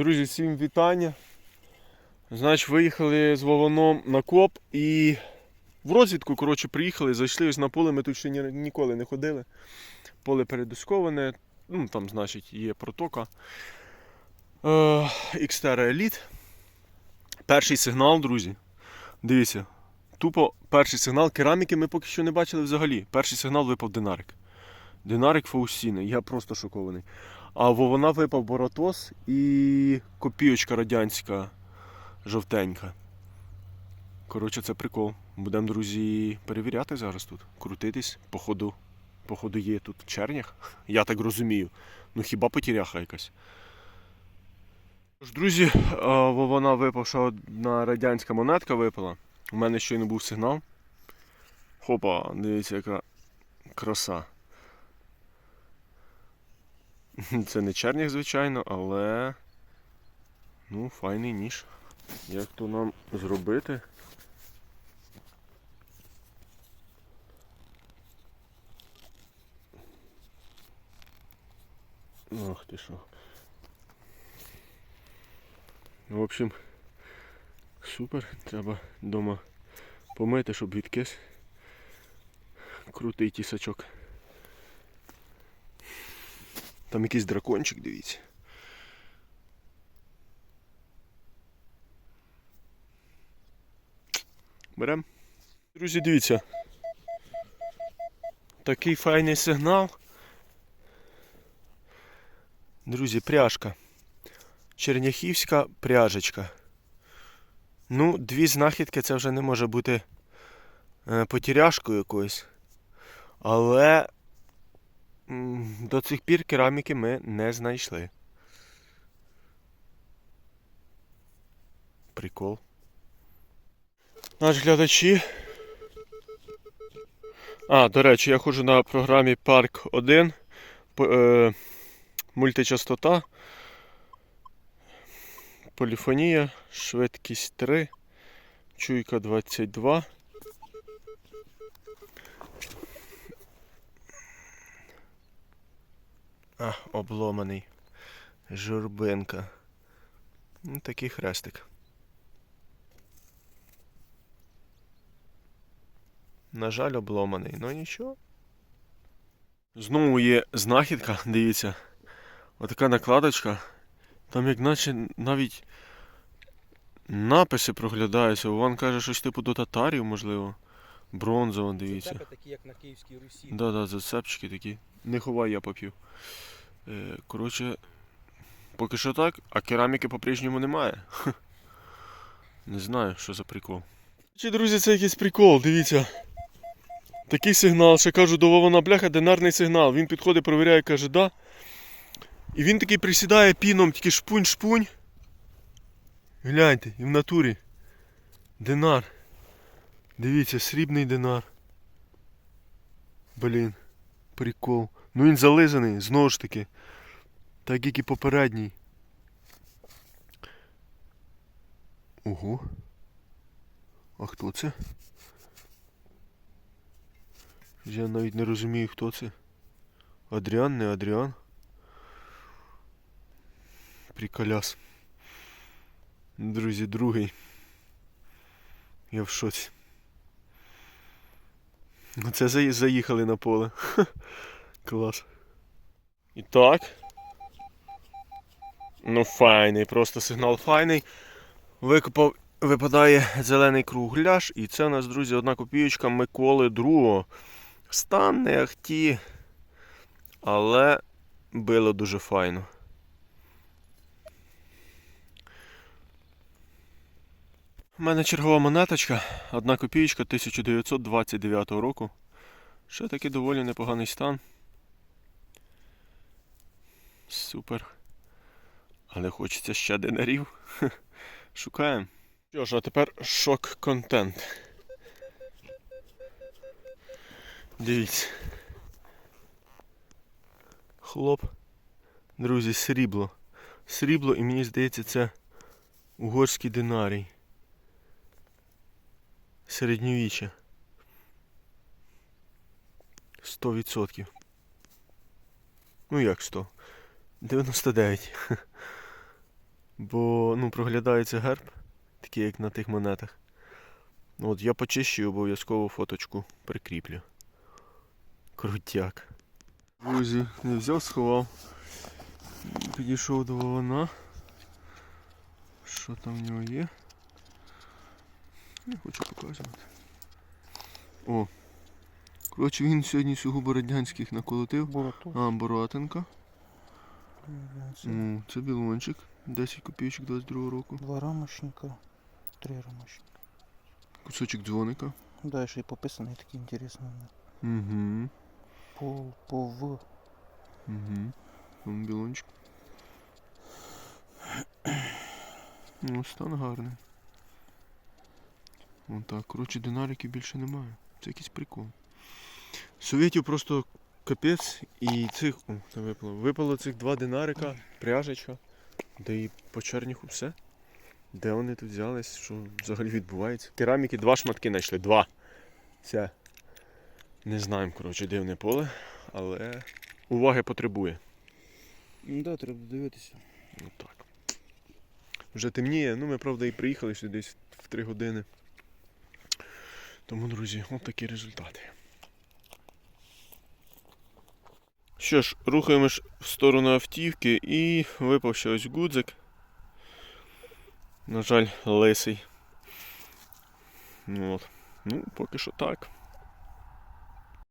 Друзі, всім вітання. Значить, виїхали з Вованом на коп і в розвідку, коротше, приїхали, зайшли ось на поле, ми тут ще ні- ніколи не ходили. Поле передисковане, ну там, значить, є протока. Е, Xterra Elite. Перший сигнал, друзі. Дивіться. Тупо перший сигнал кераміки ми поки що не бачили взагалі. Перший сигнал випав динарик. Динарик Фаустіни. Я просто шокований. А вона випав Боратос і копійочка радянська жовтенька. Коротше, це прикол. Будемо, друзі, перевіряти зараз тут. Крутитись, походу. Походу, є тут чернях. Я так розумію. Ну хіба потеряха якась. Тож, Друзі, вона випавша одна радянська монетка випала. У мене щойно був сигнал. Хопа, дивіться, яка краса. Це не черніх, звичайно, але. Ну, файний ніж. Як то нам зробити? Ах ти що. Ну, в общем, супер. Треба вдома помити, щоб відкис. Крутий тісачок. Там якийсь дракончик, дивіться. Берем. Друзі, дивіться. Такий файний сигнал. Друзі, пряжка. Черняхівська пряжечка. Ну, дві знахідки це вже не може бути е, потіряшкою якоюсь. Але до цих пір кераміки ми не знайшли. Прикол. Наш глядачі. А, до речі, я ходжу на програмі Парк 1. Е, мультичастота. Поліфонія, швидкість 3, чуйка 22. А, обломаний. Журбинка. Ну, такий хрестик. На жаль, обломаний, ну нічого. Знову є знахідка, дивіться. Отака накладочка. Там як наче навіть написи проглядаються. Вон каже, щось типу до татарів, можливо. Бронзово, дивіться. Цепи такі, як на Київській Русі. Да, да, зацепчики такі. Не ховай, я поп'ю. Е, коротше, поки що так, а кераміки по-прежньому немає. Не знаю, що за прикол. Чи, друзі, це якийсь прикол, дивіться. Такий сигнал, ще кажу, до Вована бляха, динарний сигнал. Він підходить, провіряє, каже, да. І він такий присідає піном, тільки шпунь-шпунь. Гляньте, і в натурі. Динар. Дивіться, срібний динар. Блін, прикол. Ну він зализаний, знову ж таки. Так як і попередній. Ого. А хто це? Я навіть не розумію, хто це. Адріан, не Адріан. Приколяс. Друзі, другий. Я в шоці. Це заїхали на поле. Клас. І так. Ну, файний, просто сигнал файний. Викопав, випадає зелений кругляш, і це у нас, друзі, одна копійочка Миколи другого. Стан не ахті, але било дуже файно. У мене чергова монеточка, одна копійочка 1929 року. Ще таки доволі непоганий стан. Супер. Але хочеться ще динарів. Шукаємо. Що ж, а тепер шок-контент. Дивіться. Хлоп. Друзі, срібло. Срібло, і мені здається, це угорський динарій. Середньовіччя. 100%. Ну як 100? 99. Бо ну, проглядається герб, такий як на тих монетах. Ну, От я почищу обов'язково фоточку прикріплю. Крутяк. Друзі, не взяв, сховав. Підійшов до вона. Що там в нього є? Не хочу показувати. О. Коротше, він сьогодні сугубо радянських наколотив. Бороту. А, Боратенка. Ну, це білончик. 10 копійочок 22 року. Два рамочника, три рамочника. Кусочок дзвоника. Да, ще й пописаний такий інтересний. Угу. По, по В. Угу. Вон білончик. Ну, стан гарний. Вон так. Коротше, динариків більше немає. Це якийсь прикол. Совєтів просто капець і цих. О, це випало. Випало цих два динарика, пряжечка. Да і по черніху все. Де вони тут взялись? Що взагалі відбувається? Кераміки два шматки знайшли. Два. Це. Не знаємо, коротше, дивне поле, але уваги потребує. Ну да, треба дивитися. Ну так. Вже темніє, ну ми правда і приїхали сюди десь в 3 години. Тому, друзі, от такі результати. Що ж, рухаємось в сторону автівки і випав ще ось гудзик. На жаль, лисий. От. ну поки що так.